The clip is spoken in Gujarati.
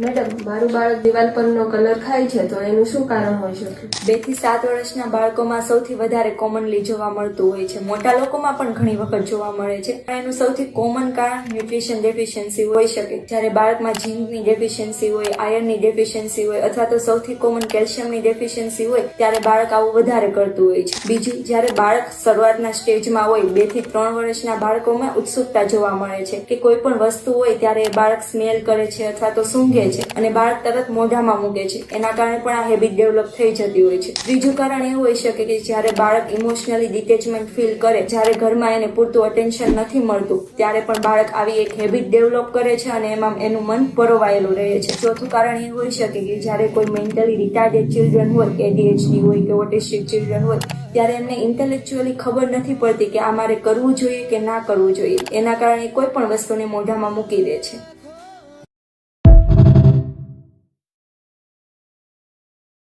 મેડમ, મારું બાળક દિવાલ પરનો કલર ખાય છે, તો એનું શું કારણ હોઈ શકે? બેથી સાત વર્ષના બાળકોમાં સૌથી વધારે કોમનલી જોવા મળતું હોય છે. મોટા લોકોમાં પણ ઘણી વખત જોવા મળે છે. એનું સૌથી કોમન કારણ ન્યુટ્રિશન ડેફિશિયન્સી હોઈ શકે. જ્યારે બાળકમાં ઝીંકની ડેફિશિયન્સી હોય આયર્નની ડેફિશિયન્સી હોય, અથવા તો સૌથી કોમન કેલ્શિયમની ડેફિશિયન્સી હોય, ત્યારે બાળક આવું વધારે કરતું હોય છે. બીજું, જ્યારે બાળક શરૂઆતના સ્ટેજમાં હોય, બેથી ત્રણ વર્ષના બાળકોમાં ઉત્સુકતા જોવા મળે છે કે કોઈ પણ વસ્તુ હોય, ત્યારે બાળક સ્મેલ કરે છે, અથવા તો સૂંઘે છે અને બાળક તરત મોઢામાં મૂકે છે. એના કારણે પણ આ હેબિટ ડેવલપ થઈ જતી હોય છે. ત્રીજું કારણ એવું હોઈ શકે કે જ્યારે બાળક ઇમોશનલી ડિટેચમેન્ટ ફીલ કરે, જ્યારે ઘરમાં એને પૂરતું અટેન્શન નથી મળતું, ત્યારે પણ બાળક આવી એક હેબિટ ડેવલપ કરે છે અને એમાં એનું મન પરોવાયેલું રહે છે. ચોથું કારણ એ હોઈ શકે કે જ્યારે કોઈ મેન્ટલી રિટાર્ડેડ ચિલ્ડ્રન હોય એડીએચડી હોય કે ઓટિસ્ટિક ચિલ્ડ્રન હોય, ત્યારે એમને ઇન્ટેલેક્ચ્યુઅલી ખબર નથી પડતી કે આ મારે કરવું જોઈએ કે ના કરવું જોઈએ. એના કારણે કોઈ પણ વસ્તુને મોઢામાં મૂકી દે છે.